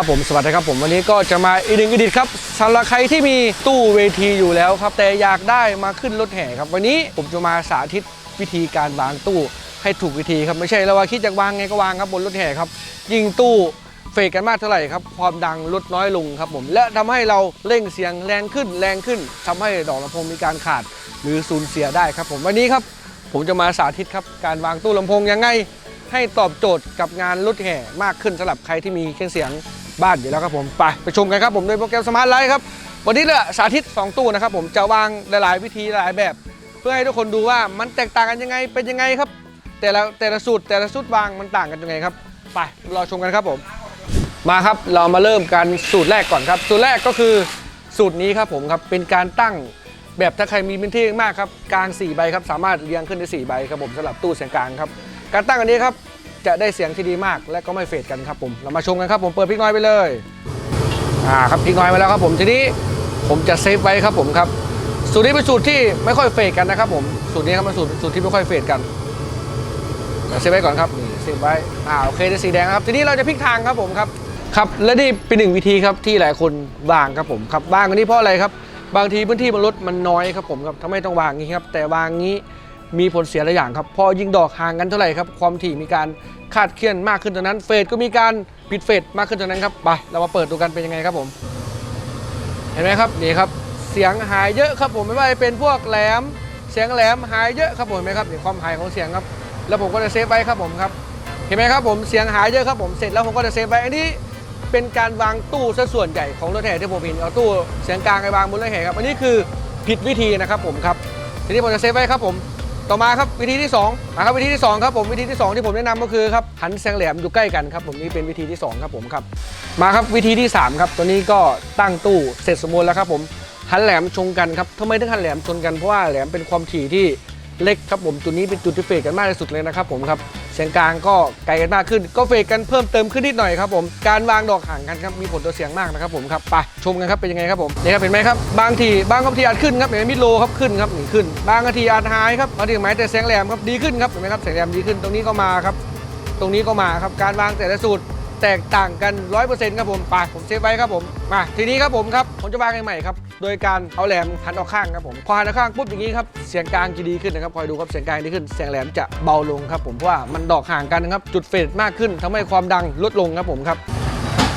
ครับผมสวัสดีครับผมวันนี้ก็จะมาอีกหนึ่งอีดิทครับสำหรับใครที่มีตู้เวทีอยู่แล้วครับ แต่อยากได้มาขึ้นรถแห่ครับ วันนี้ผมจะมาสาธิตวิธีการวางตู้ให้ถูกวิธีครับไม่ใช่แล้วว่าคิดจะวางไงก็วางครับบนรถแห่ครับยิงตู้เฟกกันมากเท่าไหร่ครับความดังลดน้อยลงครับผมและทำให้เราเร่งเสียงแรงขึ้นแรงขึ้นทำให้ดอกลำโพงมีการขาดหรือสูญเสียได้ครับผมวันนี้ครับ ผมจะมาสาธิตครับการวางตู้ลำโพงยังไงให้ตอบโจทย์กับงานรถแห่มากขึ้นสำหรับใครที่มีเครื่องเสียง บ้านอยู่แล้วครับผมไปไปชมกันครับผมโดยโปรแกรมสมาร์ทไลท์ครับวันนี้เนี่ยสาธิต 2 ตู้นะครับผมจะวางหลาย ๆ วิธีหลายแบบ เพื่อให้ทุกคนดูว่ามันแตกต่างกันยังไงเป็นยังไงครับ แต่ละแต่ละสูตรแต่ละสูตรวางมันต่างกันยังไงครับ ไปรอชมกันครับผมมาครับเรามาเริ่มกันสูตรแรกก่อนครับ สูตรแรกก็คือสูตรนี้ครับผมครับเป็นการตั้งแบบถ้าใครมีพื้นที่มากครับกลาง4ใบครับสามารถเรียงขึ้นได้4ใบครับผมสำหรับตู้เสียงกลางครับการตั้งอันนี้ครับ จะได้เสียงที่ดีมาก และก็ไม่เฟดกันครับผม เรามาชมกันครับผมเปิดพริกน้อยไปเลยอ่าครับพริกน้อยมาแล้วครับผมทีนี้ผมจะเซฟไว้ครับผมครับสูตรนี้เป็นสูตรที่ไม่ค่อยเฟดกันนะครับผมสูตรนี้ครับเป็นสูตรสูตรที่ไม่ค่อยเฟดกันเซฟไว้ก่อนครับนี่เซฟไว้อ่าโอเคได้สีแดงครับทีนี้เราจะพลิกทางครับผมครับครับและนี่เป็นหนึ่งวิธีครับที่หลายคนวางครับผมครับวางอันนี้เพราะอะไรครับ บางทีพื้นที่บนรถมันน้อยครับผมครับทำไมต้องวางงี้ครับแต่วางงี้ มีผลเสียหลายอย่างครับพอยิงดอกห่างกันเท่าไหร่ครับ ความถี่มีการคาดเคลื่อนมากขึ้นเท่านั้น เฟสก็มีการผิดเฟสมากขึ้นเท่านั้นครับไปเรามาเปิดดูกันเป็นยังไงครับผม เห็นไหมครับนี่ครับเสียงหายเยอะครับผมไม่ว่าจะเป็นพวกแหลม เสียงแหลมหายเยอะครับผมเห็นไหมครับนี่ความหายของเสียงครับ แล้วผมก็จะเซฟไว้ครับผมครับเห็นไหมครับผมเสียงหายเยอะครับผมเสร็จแล้วผมก็จะเซฟไว้อันนี้เป็นการวางตู้ซะส่วนใหญ่ของรถแห่ที่ผมเห็นเอาตู้เสียงกลางไปวางบนรถแห่ครับอันนี้คือผิดวิธีนะครับผมครับทีนี้ผมจะเซฟไว้ครับผม ต่อมาครับวิธีที่2มาครับวิธีที่2ครับผมวิธีที่ 2 ที่ผมแนะนำก็คือครับหันแสงแหลมอยู่ใกล้กันครับผมนี่เป็นวิธีที่ 2 ครับผมครับ มาครับวิธีที่ 3 ครับตัวนี้ก็ตั้งตู้เสร็จสมบูรณ์แล้วครับผมหันแหลมชนกันครับทำไมถึงหันแหลมชนกันเพราะว่าแหลมเป็นความถี่ที่ เล็กครับผมจุดนี้เป็นจุดที่เฟกกันมากที่สุดเลยนะครับผมครับเสียงกลางก็ไกลกันมากขึ้น ก็เฟกกันเพิ่มเติมขึ้นนิดหน่อยครับผมการวางดอกห่างกันครับมีผลต่อเสียงมากนะครับผมครับไปชมกันครับเป็นยังไงครับผมนี่ครับเห็นไหมครับบางทีบางทีอาจขึ้นครับเห็นไหมมิดโลครับขึ้นครับหนี่ขึ้น บางทีอาจหายครับบางทีหมายแต่เสียงแหลมครับดีขึ้นครับเห็นไหมครับเสียงแหลมดีขึ้นตรงนี้ก็มาครับ ตรงนี้ก็มาครับการวางแต่ละสูตร แตกต่างกัน 100%ครับผมไปผมเซฟไว้ครับผมมาทีนี้ครับผมครับผมจะวางใหม่ครับโดยการเอาแหลมหันออกข้างครับผมพอหันออกข้างปุ๊บอย่างนี้ครับเสียงกลางจะดีขึ้นนะครับคอยดูครับเสียงกลางดีขึ้นเสียงแหลมจะเบาลงครับผมเพราะว่ามันดอกห่างกันนะครับจุดเฟดมากขึ้นทำให้ความดังลดลงครับผมครับ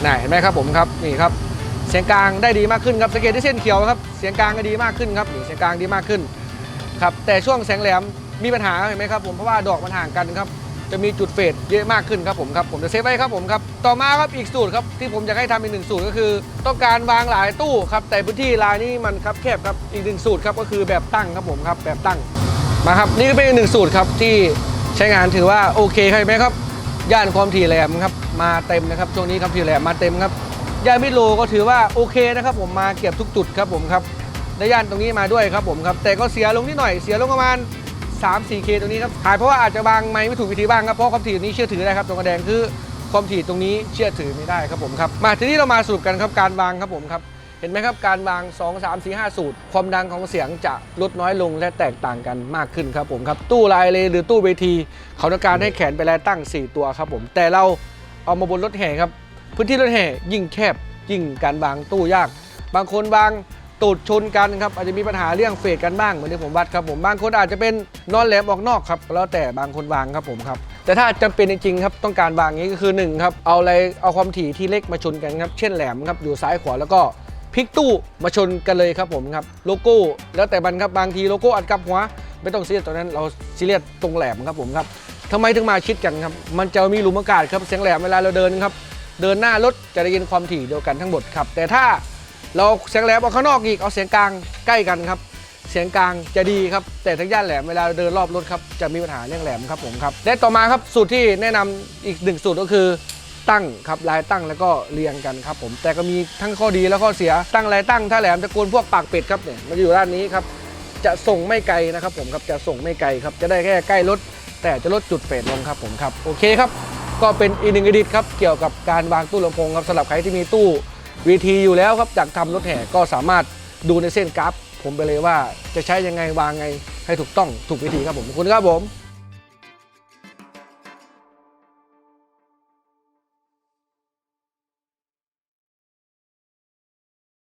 น่เห็นไหมครับผมครับนี่ครับเสียงกลางได้ดีมากขึ้นครับสังเกตที่เส้นเขียวครับเสียงกลางก็ดีมากขึ้นครับนี่เสียงกลางดีมากขึ้นครับแต่ช่วงแสงแหลมมีปัญหาเห็นไหมครับผมเพราะว่าดอกมันห่างกันครับ จะมีจุดเฟดเยอะมากขึ้นครับผมครับผมจะเซฟไว้ครับผมครับต่อมาครับอีกสูตรครับที่ผมอยากให้ทำอีกหนึ่งสูตรก็คือ ต้องการวางหลายตู้ครับแต่พื้นที่รายนี้มันครับแคบครับอีกหนึ่งสูตรครับก็คือแบบตั้งครับผมครับแบบตั้งมาครับนี่ก็เป็นอีกหนึ่งสูตรครับที่ใช้งานถือว่าโอเคใช่ไหมครับย่านความถี่แหลมครับมาเต็มนะครับช่วงนี้ครับถี่แหลมมาเต็มครับย่านมิโลก็ถือว่าโอเคนะครับผมมาเก็บทุกจุดครับผมครับได้ย่านตรงนี้มาด้วยครับผมครับแต่ก็เสียลงนิดหน่อยเสียลงประมาณ 3 4 k ตรงนี้ครับหายเพราะว่าอาจจะวางไม้ไม่ถูกวิธีบ้างครับเพราะความถี่ตรงนี้เชื่อถือได้ครับตรงกระแดงคือความถี่ตรงนี้เชื่อถือไม่ได้ครับผมครับมาทีนี้เรามาสรุปกันครับการวางครับผมครับเห็นไหมครับ การวาง 2 3 4 5 สูตร ความดังของเสียงจะลดน้อยลงและแตกต่างกันมากขึ้นครับผมครับ ตู้ลายเลยหรือตู้เวที เขาต้องการให้แขนไปแลตั้ง 4 ตัวครับผม แต่เราเอามาบนรถแห่ครับ พื้นที่รถแห่ยิ่งแคบยิ่งการวางตู้ยาก บางคนวาง ตูดชนกันครับอาจจะมีปัญหาเรื่องเฟดกันบ้างเหมือนที่ผมวัดครับผมบางคนอาจจะเป็นนอนแหลมออกนอกครับแล้วแต่บางคนวางครับผมครับแต่ถ้าจำเป็นจริงๆครับต้องการวางอย่างนี้ก็คือหนึ่งครับเอาอะไรเอาความถี่ที่เล็กมาชนกันครับเช่นแหลมครับอยู่ซ้ายขวาแล้วก็พลิกตู้มาชนกันเลยครับผมครับโลโก้ แล้วแต่บันครับบางทีโลโก้อัดกับหัว ไม่ต้องซีเรียสตรงนั้นเราซีเรียสตรงแหลมครับผมครับทำไมถึงมาชิดกันครับมันจะมีหลุมอากาศครับเสียงแหลมเวลาเราเดินครับเดินหน้ารถจะได้ยินความถี่เดียวกันทั้งหมดครับแต่ถ้า เราเสียงแหลมเอาข้างนอกอีกเอาเสียงกลางใกล้กันครับ เสียงกลางจะดีครับ แต่ทั้งย่านแหลมเวลาเดินรอบรถครับจะมีปัญหาเรื่องแหลมครับผมครับและต่อมาครับสูตรที่แนะนำอีกหนึ่งสูตรก็คือตั้งครับลายตั้งแล้วก็เรียงกันครับผมแต่ก็มีทั้งข้อดีและข้อเสียตั้งลายตั้งถ้าแหลมตะโกนพวกปากเป็ดครับเนี่ยมันจะอยู่ด้านนี้ครับจะส่งไม่ไกลนะครับผมครับจะส่งไม่ไกลครับจะได้แค่ใกล้รถแต่จะลดจุดเฟดลงครับผมครับโอเคครับ ก็เป็นอีกหนึ่งอดีตครับเกี่ยวกับการวางตู้ลำโพงครับสำหรับใครที่มีตู้ วีทีอยู่แล้วครับจากทำรถแห่ก็สามารถดูในเส้นกราฟ ผมไปเลยว่าจะใช้ยังไงวางไงให้ถูกต้องถูกวิธีครับผมขอบคุณครับผม